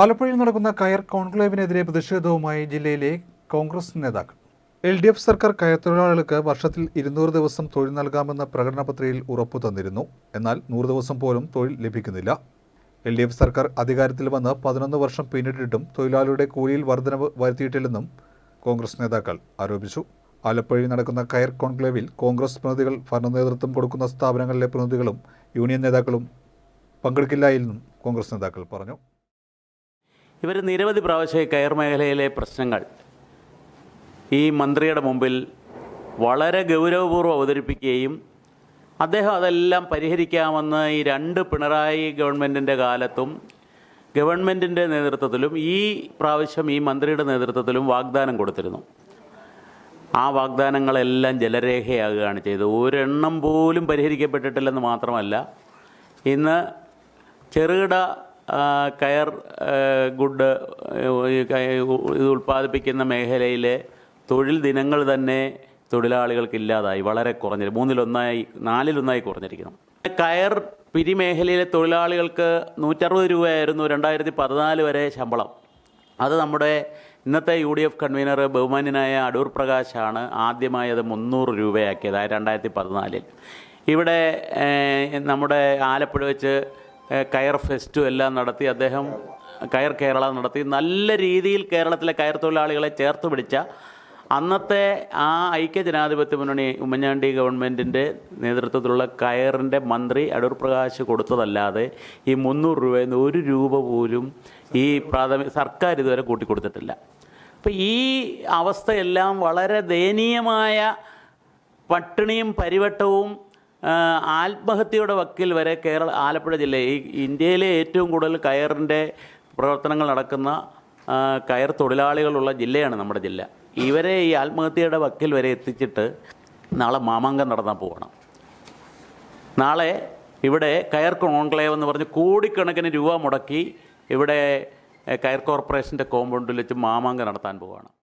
ആലപ്പുഴയിൽ നടക്കുന്ന കയർ കോൺക്ലേവിനെതിരെ പ്രതിഷേധവുമായി ജില്ലയിലെ കോൺഗ്രസ് നേതാക്കൾ. എൽ ഡി എഫ് സർക്കാർ കയർ തൊഴിലാളികൾക്ക് വർഷത്തിൽ ഇരുന്നൂറ് ദിവസം തൊഴിൽ നൽകാമെന്ന പ്രകടന പത്രികയിൽ ഉറപ്പു തന്നിരുന്നു. എന്നാൽ നൂറ് ദിവസം പോലും തൊഴിൽ ലഭിക്കുന്നില്ല. എൽ ഡി എഫ് സർക്കാർ അധികാരത്തിൽ വന്ന് പതിനൊന്ന് വർഷം പിന്നിട്ടിട്ടും തൊഴിലാളിയുടെ കൂലിയിൽ വർധനവ് വരുത്തിയിട്ടില്ലെന്നും കോൺഗ്രസ് നേതാക്കൾ ആരോപിച്ചു. ആലപ്പുഴയിൽ നടക്കുന്ന കയർ കോൺക്ലേവിൽ കോൺഗ്രസ് പ്രതിനിധികൾ ഭരണനേതൃത്വം കൊടുക്കുന്ന സ്ഥാപനങ്ങളിലെ പ്രതിനിധികളും യൂണിയൻ നേതാക്കളും പങ്കെടുക്കില്ല എന്നും കോൺഗ്രസ് നേതാക്കൾ പറഞ്ഞു. ഇവർ നിരവധി പ്രാവശ്യം കയർ മേഖലയിലെ പ്രശ്നങ്ങൾ ഈ മന്ത്രിയുടെ മുമ്പിൽ വളരെ ഗൗരവപൂർവം അവതരിപ്പിക്കുകയും അദ്ദേഹം അതെല്ലാം പരിഹരിക്കാമെന്ന് ഈ രണ്ട് പിണറായി ഗവൺമെന്റിന്റെ കാലത്തും ഗവൺമെന്റിന്റെ നേതൃത്വത്തിലും ഈ പ്രാവശ്യം ഈ മന്ത്രിയുടെ നേതൃത്വത്തിലും വാഗ്ദാനം കൊടുത്തിരുന്നു. ആ വാഗ്ദാനങ്ങളെല്ലാം ജലരേഖയാകുകയാണ് ചെയ്തത്. ഒരെണ്ണം പോലും പരിഹരിക്കപ്പെട്ടിട്ടില്ലെന്ന് മാത്രമല്ല ഇന്ന് ചെറുകിട കയർ ഗുഡ് ഇത് ഉൽപ്പാദിപ്പിക്കുന്ന മേഖലയിലെ തൊഴിൽ ദിനങ്ങൾ തന്നെ തൊഴിലാളികൾക്ക് ഇല്ലാതായി വളരെ കുറഞ്ഞു മൂന്നിലൊന്നായി നാലിലൊന്നായി കുറഞ്ഞിരിക്കണം കയർ പിരിമേഖലയിലെ തൊഴിലാളികൾക്ക് നൂറ്ററുപത് രൂപയായിരുന്നു രണ്ടായിരത്തി പതിനാല് വരെ ശമ്പളം. അത് നമ്മുടെ ഇന്നത്തെ യു ഡി എഫ് കൺവീനർ ബഹുമാന്യനായ അടൂർ പ്രകാശാണ് ആദ്യമായി അത് മുന്നൂറ് രൂപയാക്കിയത് രണ്ടായിരത്തി പതിനാലിൽ ഇവിടെ നമ്മുടെ ആലപ്പുഴ വെച്ച് കയർ ഫെസ്റ്റും എല്ലാം നടത്തി അദ്ദേഹം കയർ കേരള നടത്തി. നല്ല രീതിയിൽ കേരളത്തിലെ കയർ തൊഴിലാളികളെ ചേർത്ത് പിടിച്ച അന്നത്തെ ആ ഐക്യ ജനാധിപത്യ മുന്നണി ഉമ്മൻചാണ്ടി ഗവൺമെന്റിന്റെ നേതൃത്വത്തിലുള്ള കയറിന്റെ മന്ത്രി അടൂർ പ്രകാശ് കൊടുത്തതല്ലാതെ ഈ മുന്നൂറ് രൂപയിൽ നിന്ന് ഒരു രൂപ പോലും ഈ പ്രാഥമിക സർക്കാർ ഇതുവരെ കൂട്ടിക്കൊടുത്തിട്ടില്ല. അപ്പം ഈ അവസ്ഥയെല്ലാം വളരെ ദയനീയമായ പട്ടിണിയും പരിവട്ടവും ആത്മഹത്യയുടെ വക്കിൽ വരെ കേരള ആലപ്പുഴ ജില്ല ഈ ഇന്ത്യയിലെ ഏറ്റവും കൂടുതൽ കയറിന്റെ പ്രവർത്തനങ്ങൾ നടക്കുന്ന കയർ തൊഴിലാളികളുള്ള ജില്ലയാണ് നമ്മുടെ ജില്ല. ഇവരെ ഈ ആത്മഹത്യയുടെ വക്കിൽ വരെ എത്തിച്ചിട്ട് നാളെ മാമാങ്കം നടത്താൻ പോകണം നാളെ ഇവിടെ കയർ കോൺക്ലേവ് എന്ന് പറഞ്ഞ് കോടിക്കണക്കിന് രൂപ മുടക്കി ഇവിടെ കയർ കോർപ്പറേഷന്റെ കോമ്പൗണ്ടിൽ വെച്ച് മാമാങ്കം നടത്താൻ പോവുകയാണ്